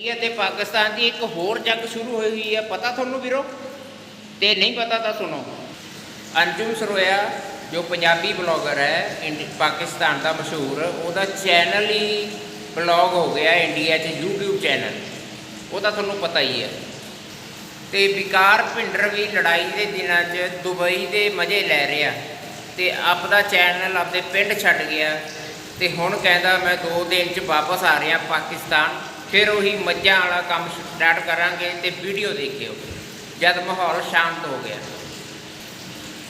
India ਤੇ ਪਾਕਿਸਤਾਨ ਦੀ ਇੱਕ ਹੋਰ ਜੰਗ ਸ਼ੁਰੂ ਹੋਈ ਹੋਈ ਹੈ। ਪਤਾ ਤੁਹਾਨੂੰ ਵੀਰੋ? ਤੇ ਨਹੀਂ ਪਤਾ ਤਾਂ ਸੁਣੋ। ਅੰਜੁਮ ਸਰੋਇਆ, ਜੋ ਪੰਜਾਬੀ ਬਲੌਗਰ ਹੈ, ਇੰਡ- ਪਾਕਿਸਤਾਨ ਦਾ ਮਸ਼ਹੂਰ, ਉਹਦਾ ਚੈਨਲ ਹੀ ਬਲੌਗ ਹੋ ਗਿਆ ਇੰਡੀਆ 'ਚ, YouTube ਚੈਨਲ। ਉਹਦਾ ਤੁਹਾਨੂੰ ਪਤਾ ਹੀ ਹੈ। ਤੇ ਵਿਕਾਰ ਭਿੰਡਰ ਵੀ ਲੜਾਈ ਦੇ ਦਿਨਾਂ 'ਚ ਦੁਬਈ ਦੇ ਮਜ਼ੇ ਲੈ ਰਿਹਾ। ਤੇ ਆਪਦਾ ਚੈਨਲ ਆਪਦੇ ਪਿੰਡ ਛੱਡ ਗਿਆ। ਤੇ ਹੁਣ ਕਹਿੰਦਾ, ਮੈਂ 2 ਦਿਨ 'ਚ ਵਾਪਸ ਆ ਰਿਹਾ ਪਾਕਿਸਤਾਨ। ਫਿਰ ਉਹੀ ਮੱਝਾਂ ਵਾਲਾ ਕੰਮ ਸਟਾਰਟ ਕਰਾਂਗੇ ਤੇ ਵੀਡੀਓ ਦੇਖਿਓ। ਜਦ ਮਾਹੌਲ ਸ਼ਾਂਤ ਹੋ ਗਿਆ।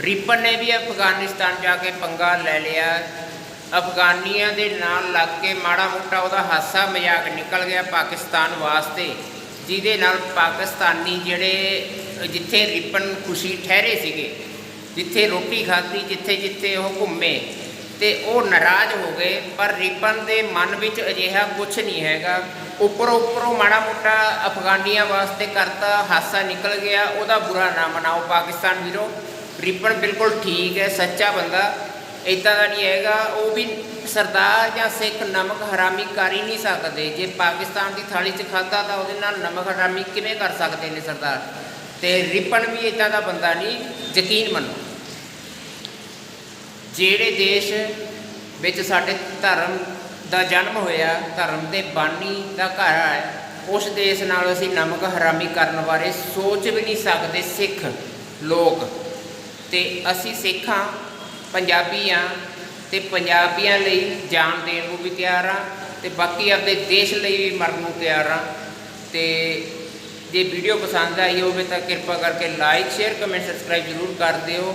ਰਿਪਨ ਨੇ ਵੀ ਅਫਗਾਨਿਸਤਾਨ ਜਾ ਕੇ ਪੰਗਾ ਲੈ ਲਿਆ। ਅਫਗਾਨੀਆਂ ਦੇ ਨਾਲ ਲੱਗ ਕੇ ਮਾੜਾ ਮੋਟਾ ਉਹਦਾ ਹਾਸਾ ਮਜ਼ਾਕ ਨਿਕਲ ਗਿਆ ਪਾਕਿਸਤਾਨ ਵਾਸਤੇ, ਜਿਹਦੇ ਨਾਲ ਪਾਕਿਸਤਾਨੀ ਜਿਹੜੇ, ਜਿੱਥੇ ਰਿਪਨ ਖੁਸ਼ੀ ਠਹਿਰੇ ਸੀਗੇ, ਜਿੱਥੇ ਰੋਟੀ ਖਾਧੀ ਜਿੱਥੇ ਜਿੱਥੇ ਉਹ ਘੁੰਮੇ ਤੇ ਉਹ ਨਾਰਾਜ਼ ਹੋ ਗਏ, ਪਰ ਰਿਪਨ ਦੇ ਮਨ ਵਿੱਚ ਅਜਿਹਾ ਕੁਝ ਨਹੀਂ ਹੈਗਾ। ਉੱਪਰੋਂ ਉੱਪਰੋਂ ਮਾੜਾ ਮੋਟਾ ਅਫਗਾਨੀਆਂ ਵਾਸਤੇ ਕਰਤਾ, ਹਾਸਾ ਨਿਕਲ ਗਿਆ, ਉਹਦਾ ਬੁਰਾ ਨਾ ਮਨਾਓ ਪਾਕਿਸਤਾਨ ਵੀਰੋ। ਰਿਪਨ ਬਿਲਕੁਲ ਠੀਕ ਹੈ, ਸੱਚਾ ਬੰਦਾ। ਇਦਾਂ ਦਾ ਨਹੀਂ ਹੈਗਾ, ਉਹ ਵੀ ਸਰਦਾਰ ਜਾਂ ਸਿੱਖ ਨਮਕ ਹਰਾਮੀ ਕਰ ਹੀ ਨਹੀਂ ਸਕਦੇ। ਜੇ ਪਾਕਿਸਤਾਨ ਦੀ ਥਾਲੀ 'ਚ ਖਾਦਾ ਤਾਂ ਉਹਦੇ ਨਾਲ ਨਮਕ ਹਰਾਮੀ ਕਿਵੇਂ ਕਰ ਸਕਦੇ ਨੇ ਸਰਦਾਰ? ਤੇ ਰਿਪਨ ਵੀ ਇਦਾਂ ਦਾ ਬੰਦਾ ਨਹੀਂ, ਯਕੀਨ ਮੰਨੋ। ਜਿਹੜੇ ਦੇਸ਼ ਵਿੱਚ ਸਾਡੇ ਧਰਮ ਦਾ ਜਨਮ ਹੋਇਆ, ਧਰਮ ਦੇ ਬਾਣੀ ਦਾ ਘਰ ਹੈ, ਉਸ ਦੇਸ਼ ਨਾਲ ਅਸੀਂ ਨਮਕ ਹਰਾਮੀ ਕਰਨ ਬਾਰੇ ਸੋਚ ਵੀ ਨਹੀਂ ਸਕਦੇ ਸਿੱਖ ਲੋਕ। ਤੇ ਅਸੀਂ ਸਿੱਖਾਂ ਪੰਜਾਬੀ ਆ ਤੇ ਪੰਜਾਬੀਆਂ ਲਈ ਜਾਨ ਦੇਣ ਨੂੰ ਵੀ ਤਿਆਰ ਆ ਤੇ ਬਾਕੀ ਆਪਣੇ ਦੇਸ਼ ਲਈ ਵੀ ਮਰਨ ਨੂੰ ਤਿਆਰ ਆ ਤੇ ਜੇ ਵੀਡੀਓ ਪਸੰਦ ਆਈ ਹੋਵੇ ਤਾਂ ਕਿਰਪਾ ਕਰਕੇ ਲਾਈਕ ਸ਼ੇਅਰ ਕਮੈਂਟ ਸਬਸਕ੍ਰਾਈਬ ਜ਼ਰੂਰ ਕਰ ਦਿਓ।